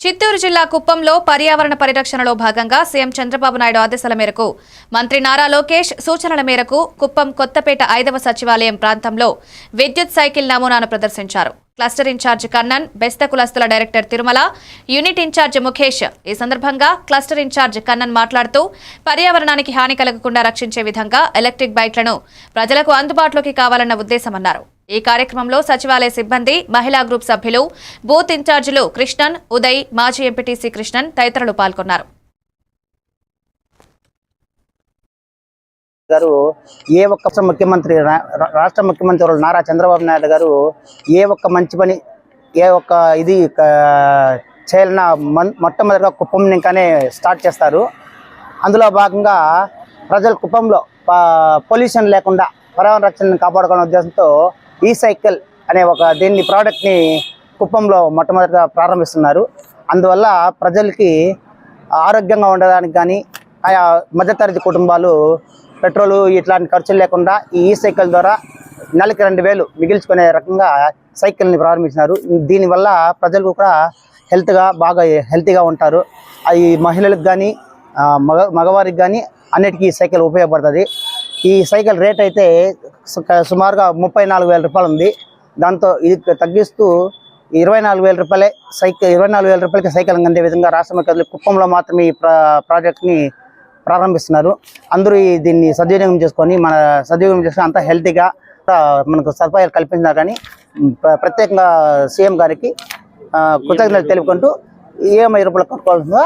చిత్తూరు జిల్లా కుప్పంలో పర్యావరణ పరిరక్షణలో భాగంగా సీఎం చంద్రబాబు నాయుడు ఆదేశాల మేరకు మంత్రి నారా లోకేష్ సూచనల మేరకు కుప్పం కొత్తపేట ఐదవ సచివాలయం ప్రాంతంలో విద్యుత్ సైకిల్ నమూనాను ప్రదర్శించారు. క్లస్టర్ ఇన్ఛార్జ్ కన్నన్ బెస్త కులస్తుల director Tirumala unit incharge Mukesh. ఈ సందర్భంగా క్లస్టర్ ఇన్ఛార్జ్ కన్నన్ మాట్లాడుతూ పర్యావరణానికి హాని కలగకుండా రక్షించే విధంగా ఎలక్ట్రిక్ బైక్లను ప్రజలకు అందుబాటులోకి కావాలన్న ఉద్దేశమన్నారు. ఈ కార్యక్రమంలో సచివాలయ సిబ్బంది మహిళా గ్రూప్ సభ్యులు బూత్ ఇన్ఛార్జీలు కృష్ణన్ ఉదయ్ మాజీ ఎంపీటీసీ కృష్ణన్ తదితరులు పాల్గొన్నారు. గారు ఏ ఒక్క ముఖ్యమంత్రి రాష్ట్ర ముఖ్యమంత్రి నారా చంద్రబాబు నాయుడు గారు ఏ ఒక్క మంచి పని ఏ ఒక్క ఇది చేయాలన్న మొట్టమొదటిగా కుప్పం ఇంకానే స్టార్ట్ చేస్తారు. అందులో భాగంగా ప్రజలు కుప్పంలో పొల్యూషన్ లేకుండా పర్యావరణ రక్షణను కాపాడుకునే ఉద్దేశంతో ఈ సైకిల్ అనే ఒక దీన్ని ప్రోడక్ట్ని కుప్పంలో మొట్టమొదటిగా ప్రారంభిస్తున్నారు. అందువల్ల ప్రజలకి ఆరోగ్యంగా ఉండడానికి కానీ ఆయా మధ్యతరగతి కుటుంబాలు పెట్రోలు ఇట్లాంటి ఖర్చులు లేకుండా ఈ సైకిల్ ద్వారా నెలకి రెండు వేలు మిగిల్చుకునే రకంగా సైకిల్ని ప్రారంభించినారు. దీనివల్ల ప్రజలు కూడా హెల్త్గా బాగా హెల్తీగా ఉంటారు. అది మహిళలకు కానీ మగ మగవారికి కానీ అన్నిటికీ ఈ సైకిల్ ఉపయోగపడుతుంది. ఈ సైకిల్ రేట్ అయితే సుమారుగా ముప్పై నాలుగు వేల రూపాయలు ఉంది. దాంతో ఇది తగ్గిస్తూ ఇరవై నాలుగు వేల రూపాయలే సైకిల్ ఇరవై నాలుగు వేల రూపాయలకి సైకిల్ అందే విధంగా రాష్ట్ర ముఖ్యమంత్రి కుప్పంలో మాత్రమే ఈ ప్రా ప్రాజెక్ట్ని ప్రారంభిస్తున్నారు. అందరూ దీన్ని సద్వినియోగం చేసుకొని మన సద్వినియోగం చేసుకుని అంతా హెల్తీగా మనకు సదుపాయాలు కల్పించినా కానీ ప్ర- ప్రత్యేకంగా సీఎం గారికి కృతజ్ఞతలు తెలుపుకుంటూ ఈఎంఐ రూపాయలు కట్టుకోవాల్సిందో